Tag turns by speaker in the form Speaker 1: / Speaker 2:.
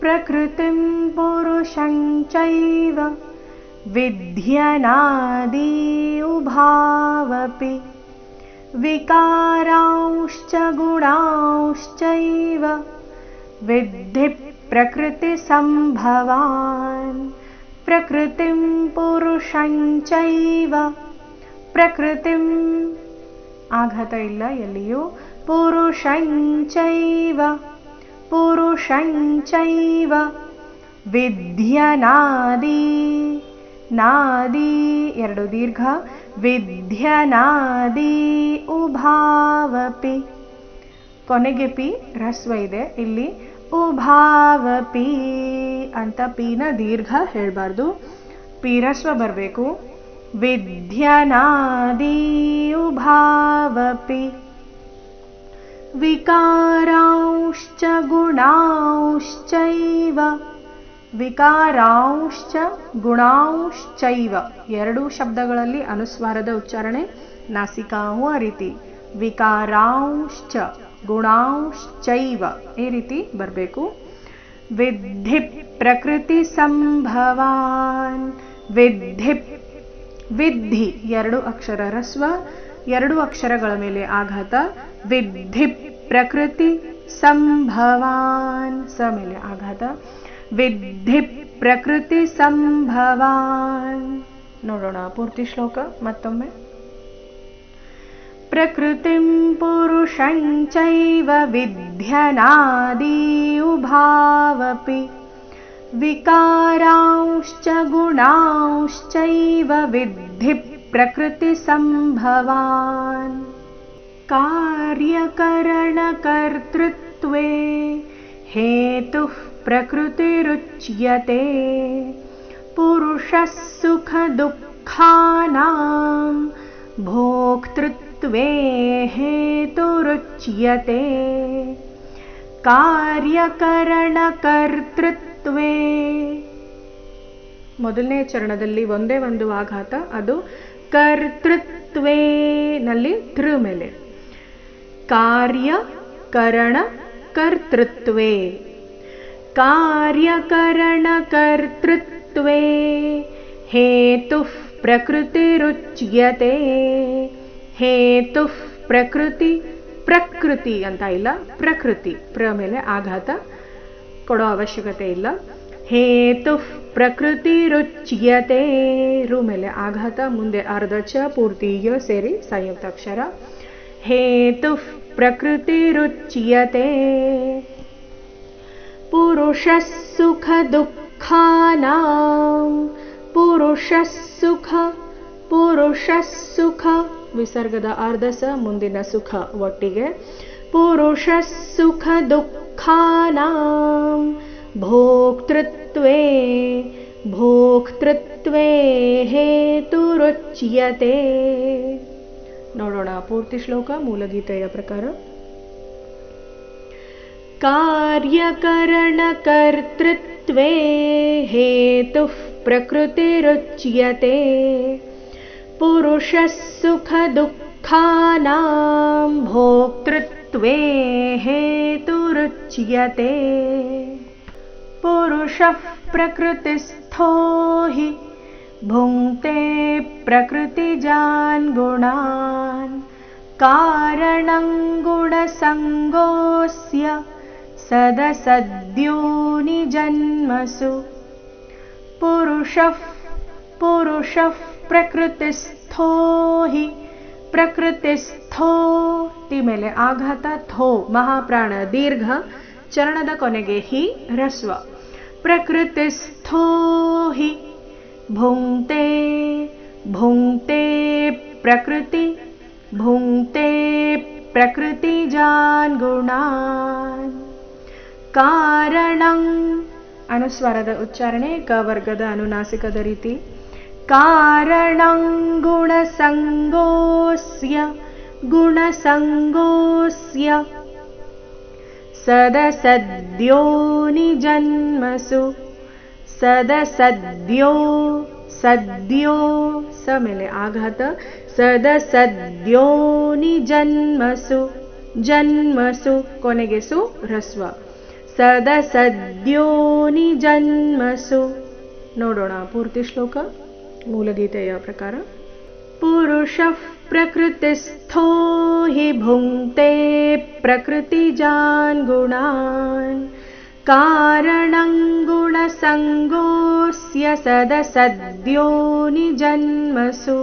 Speaker 1: प्रकृतिं पुरुषं चैव विध्यनादि उभावपि विकारांश्च गुणांश्चैव विद्धि प्रकृतिसम्भवान् प्रकृतिं पुरुषं चैव प्रकृतिम् आघात ಇಲ್ಲ ಎಲ್ಲಿಯೂ पुरुषञ्चैव पुरुषञ्चैव विध्यनादि नादी ಎರಡು ದೀರ್ಘ ವಿಧ್ಯನಾದಿ ಉಭಾವಪಿ ಕೊನೆಗೆ ಪಿ ರಸ್ವ ಇದೆ ಇಲ್ಲಿ ಉಭಾವಪಿ ಅಂತ ಪಿನ ದೀರ್ಘ ಹೇಳಬಾರ್ದು ಪಿ ರಸ್ವ ಬರಬೇಕು विध्यनादि उभावपि विकारांश्च गुणांश्चैव ವಿಕಾರಾಂಶ್ಚ ಗುಣಾಂಶ್ಚೈವ ಎರಡೂ ಶಬ್ದಗಳಲ್ಲಿ ಅನುಸ್ವಾರದ ಉಚ್ಚಾರಣೆ ನಾಸಿಕಾವು ಆ ರೀತಿ ವಿಕಾರಾಂಶ್ಚ ಗುಣಾಂಶ್ಚೈವ ಈ ರೀತಿ ಬರಬೇಕು ವಿದ್ಧಿ ಪ್ರಕೃತಿ ಸಂಭವಾನ್ ವಿದ್ಧಿ ವಿದ್ಧಿ ಎರಡು ಅಕ್ಷರ ರಸ್ವ ಎರಡು ಅಕ್ಷರಗಳ ಮೇಲೆ ಆಘಾತ ವಿದ್ಧಿ ಪ್ರಕೃತಿ ಸಂಭವಾನ್ ಸ ಮೇಲೆ ಆಘಾತ ವಿದ್ಧಿ ಪ್ರಕೃತಿ ಸಂಭವಾನ್ ನೋಡೋಣ ಪೂರ್ತಿ ಶ್ಲೋಕ ಮತ್ತೊಮ್ಮೆ ಪ್ರಕೃತಿಂ ಪುರುಷಂಚೈವ ವಿಧ್ಯನಾದಿ ಉಭಾವಪಿ विकारांश्च गुणांश्चैव विद्धि प्रकृतिसम्भवान् कार्यकरणकर्तृत्वे हेतुः प्रकृतिरुच्यते पुरुषः सुखदुःखानां भोक्तृत्वे हेतुरुच्यते ಕಾರ್ಯಕರಣಕರ್ತೃತ್ವೇ ಮೊದಲನೇ ಚರಣದಲ್ಲಿ ಒಂದೇ ಒಂದು ಆಘಾತ ಅದು ಕರ್ತೃತ್ವೇನಲ್ಲಿ ತೃ ಮೇಲೆ कार्यकरणकर्तृत्वे ಕರ್ತೃತ್ವೇ ಕಾರ್ಯಕರಣ ಕರ್ತೃತ್ವೇ ಹೇತು ಪ್ರಕೃತಿ ಪ್ರಕೃತಿ ಅಂತ ಇಲ್ಲ, ಪ್ರಕೃತಿ. ಪ್ರ ಮೇಲೆ ಆಘಾತ ಕೊಡೋ ಅವಶ್ಯಕತೆ ಇಲ್ಲ. ಹೇತು ಪ್ರಕೃತಿ ರುಚ್ಯತೆ. ರು ಮೇಲೆ ಆಘಾತ, ಮುಂದೆ ಅರ್ಧ ಚ ಪೂರ್ತಿ ಸೇರಿ ಸಂಯುಕ್ತಾಕ್ಷರ. ಹೇತು ಪ್ರಕೃತಿ ರುಚ್ಯತೆ ಪುರುಷ ಸುಖ ದುಃಖಾನಾಂ ಪುರುಷ ಸುಖ ಪುರುಷ ಸುಖ ವಿಸರ್ಗದ ಅರ್ಧ ಸ ಮುಂದಿನ ಸುಖ ಒಟ್ಟಿಗೆ ಪುರುಷ ಸುಖ ದುಃಖಾನಾಂ ಭೋಕ್ತೃತ್ವೇ ಭೋಕ್ತೃತ್ವೇ ಹೇತುರುಚ್ಯತೆ ನೋಡೋಣ ಪೂರ್ತಿ ಶ್ಲೋಕ ಮೂಲಗೀತೆಯ ಪ್ರಕಾರ कार्यकरणकर्तृत्वे हेतुः प्रकृतिरुच्यते पुरुषः सुखदुःखानां भोक्तृत्वे हेतुरुच्यते पुरुषः प्रकृतिस्थो हि भुङ्क्ते प्रकृतिजान् गुणान् कारणं गुणसङ्गोऽस्य सदसद्योनिजन्मसु पुरुषः पुरुषः ಪ್ರಕೃತಿಸ್ಥೋ ಹಿ ಪ್ರಕೃತಿಸ್ಥೋ ತಿ ಮೇಲೆ ಆಘಾತ ಥೋ ಮಹಾಪ್ರಾಣ ದೀರ್ಘ ಚರಣದ ಕೊನೆಗೆ ಹಿ ರಸ್ವ ಪ್ರಕೃತಿಸ್ಥೋ ಹಿ ಭುಂಕ್ತೆ ಭುಂಕ್ತೆ ಪ್ರಕೃತಿ ಭುಂಕ್ತೆ ಪ್ರಕೃತಿ ಜಾನ್ ಗುಣಾನ್ ಕಾರಣಂ ಅನುಸ್ವರದ ಉಚ್ಚಾರಣೆ ಕ ವರ್ಗದ ಅನುನಾಸಿಕದ ರೀತಿ कारणं गुणसङ्गोऽस्य गुणसङ्गोऽस्य सदसद्योनिजन्मसु सदसद्यो सद्यो स ಮೇಲೆ ಆಘಾತ ಸದಸದ್ಯೋನಿಜನ್ಮಸು ಜನ್ಮಸು ಕೊನೆಗೆ ಸು ಹ್ರಸ್ವ सदसद्योनिजन्मसु ನೋಡೋಣ ಪೂರ್ತಿ ಶ್ಲೋಕ ಮೂಲಗೀತೆಯ ಪ್ರಕಾರ पुरुषः प्रकृतिस्थो हि भुङ्क्ते प्रकृतिजान् गुणान् कारणं गुणसङ्गोऽस्य सदसद्योनिजन्मसु